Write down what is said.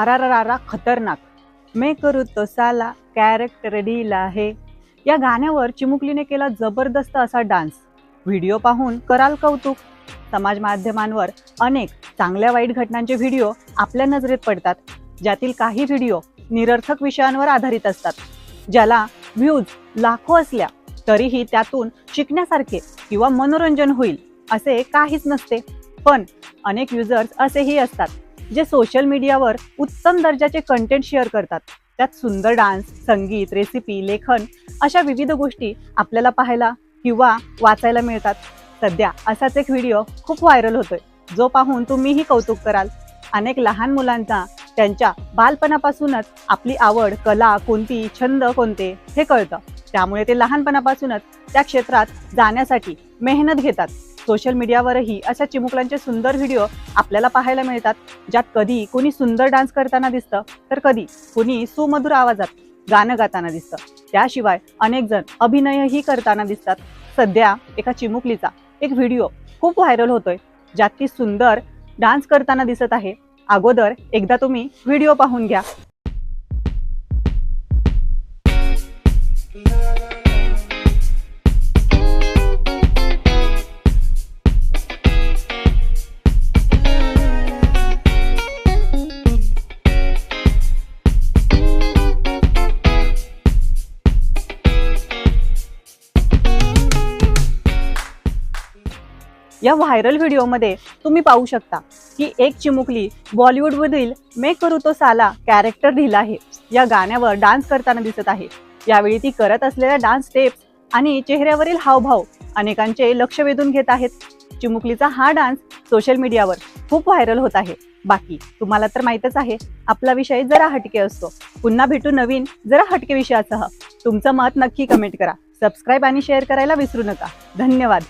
अरारारा खतरनाक. मे करू तसाला character deal हे या गाण्यावर चिमुकलीने केला जबरदस्त असा डान्स व्हिडिओ पाहून कराल कौतुक. समाज माध्यमांवर अनेक चांगल्या वाईट घटनांचे व्हिडिओ आपल्या नजरेत पडतात. ज्यातील काही व्हिडिओ निरर्थक विषयांवर आधारित असतात. ज्याला व्ह्यूज लाखो असल्या तरीही त्यातून शिकण्यासारखे किंवा मनोरंजन होईल असे काहीच नसते. पण अनेक युजर्स असेही असतात. जे सोशल मीडियावर उत्तम दर्जाचे कंटेंट शेअर करतात. त्यात सुंदर डान्स संगीत रेसिपी लेखन अशा विविध गोष्टी आपल्याला पाहायला किंवा वाचायला मिळतात. सध्या असाच एक व्हिडिओ खूप व्हायरल होतोय. जो पाहून तुम्हीही कौतुक कराल. अनेक लहान मुलांचा त्यांच्या बालपणापासूनच आपली आवड कला कोणती छंद कोणते हे कळतं. त्यामुळे ते लहानपणापासूनच त्या क्षेत्रात जाण्यासाठी मेहनत घेतात. सोशल मीडियावरही अशा चिमुकल्यांचे सुंदर व्हिडिओ आपल्याला पाहायला मिळतात ज्यात कधी कोणी सुंदर डान्स करताना दिसतं तर कधी कोणी सुमधुर आवाजात गाणं गाताना दिसतं. त्याशिवाय अनेक जण अभिनयही करताना दिसतात. सध्या एका चिमुकलीचा एक व्हिडिओ खूप व्हायरल होतोय ज्यात ती सुंदर डान्स करताना दिसत आहे. अगोदर एकदा तुम्ही व्हिडिओ पाहून घ्या. या व्हायरल व्हिडिओमध्ये तुम्ही पाहू शकता की एक चिमुकली बॉलिवूडमधील मे करू तो साला कॅरेक्टर दिला आहे. या गाण्यावर डान्स करताना दिसत आहे. यावेळी ती करत असलेल्या डान्स स्टेप्स आणि चेहऱ्यावरील हावभाव अनेकांचे लक्ष वेधून घेत आहेत. चिमुकलीचा हा डान्स सोशल मीडियावर खूप व्हायरल होत आहे. बाकी तुम्हाला तर माहीतच आहे आपला विषय जरा हटके असतो. पुन्हा भेटू नवीन जरा हटके विषयासह. तुमचं मत नक्की कमेंट करा. सबस्क्राईब आणि शेअर करायला विसरू नका. धन्यवाद.